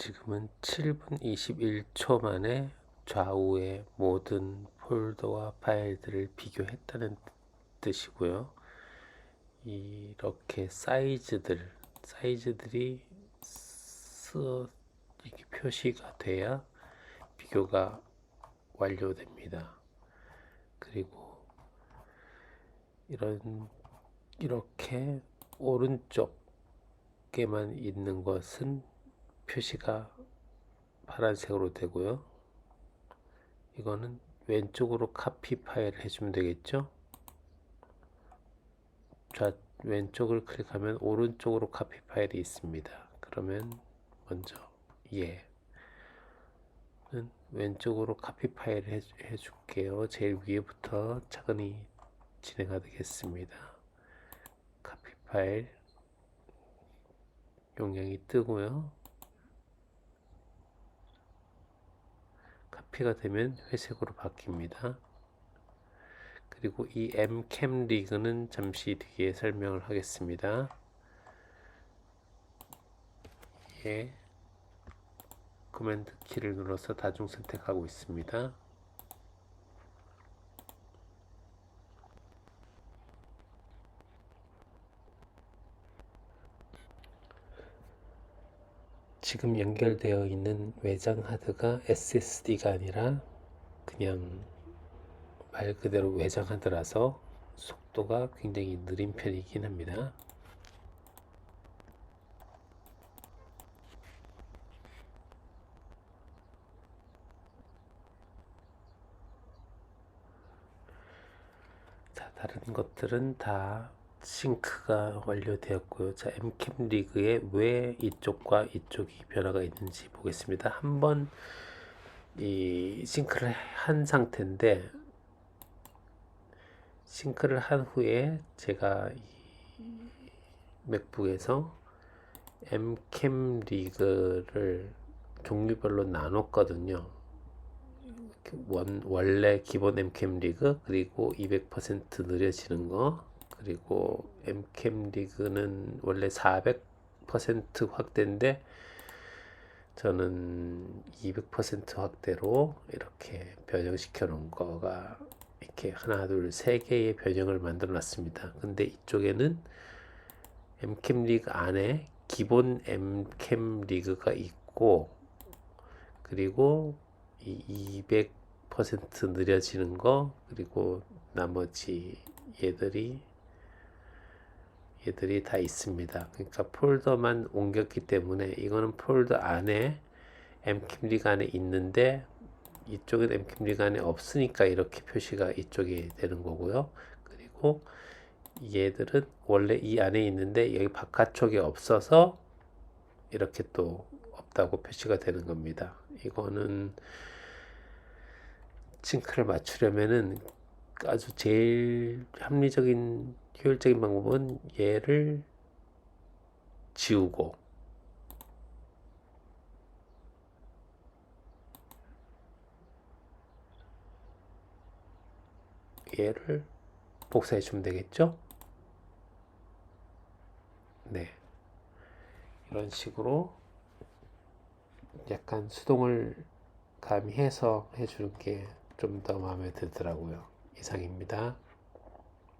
지금은 7분 21초 만에 좌우의 모든 폴더와 파일들을 비교했다는 뜻이고요. 이렇게 사이즈들, 사이즈들이 쓰 이렇게 표시가 돼야 비교가 완료됩니다. 그리고 이런 이렇게 오른쪽에만 있는 것은 표시가 파란색으로 되고요. 이거는 왼쪽으로 카피 파일을 해주면 되겠죠. 좌 왼쪽을 클릭하면 오른쪽으로 카피 파일이 있습니다. 그러면 먼저 예. 는 왼쪽으로 카피 파일을 해, 해줄게요. 제일 위에부터 차근히 진행하겠습니다. 카피 파일 용량이 뜨고요. 카피가 되면 회색으로 바뀝니다. 그리고 이 Mcam 리그는 잠시 뒤에 설명을 하겠습니다. 예. 커맨드 키를 눌러서 다중 선택하고 있습니다. 지금 연결되어 있는 외장 하드가 SSD가 아니라 그냥 말 그대로 외장 하드라서 속도가 굉장히 느린 편이긴 합니다. 자, 다른 것들은 다 싱크가 완료되었고요. 자, M캠 리그에 왜 이쪽과 이쪽이 변화가 있는지 보겠습니다. 한번 이 싱크를 한 상태인데 싱크를 한 후에 제가 이 맥북에서 M캠 리그를 종류별로 나눴거든요. 원, 원래 기본 M캠 리그 그리고 200% 느려지는 거 그리고 M캠 리그는 원래 400% 확대인데 저는 200% 확대로 이렇게 변형시켜 놓은 거가 이렇게 하나 둘 세 개의 변형을 만들어 놨습니다. 근데 이쪽에는 M캠 리그 안에 기본 M캠 리그가 있고 그리고 이 200% 느려지는 거 그리고 나머지 얘들이 얘들이 다 있습니다. 그러니까 폴더만 옮겼기 때문에 이거는 폴더 안에 mcimlig 안에 있는데 이쪽엔 mcimlig 안에 없으니까 이렇게 표시가 이쪽에 되는 거고요. 그리고 얘들은 원래 이 안에 있는데 여기 바깥쪽에 없어서 이렇게 또 없다고 표시가 되는 겁니다. 이거는 싱크를 맞추려면은 아주 제일 합리적인 효율적인 방법은 얘를 지우고 얘를 복사해 주면 되겠죠? 네. 이런 식으로 약간 수동을 가미해서 해주는 게 좀 더 마음에 들더라고요. 이상입니다.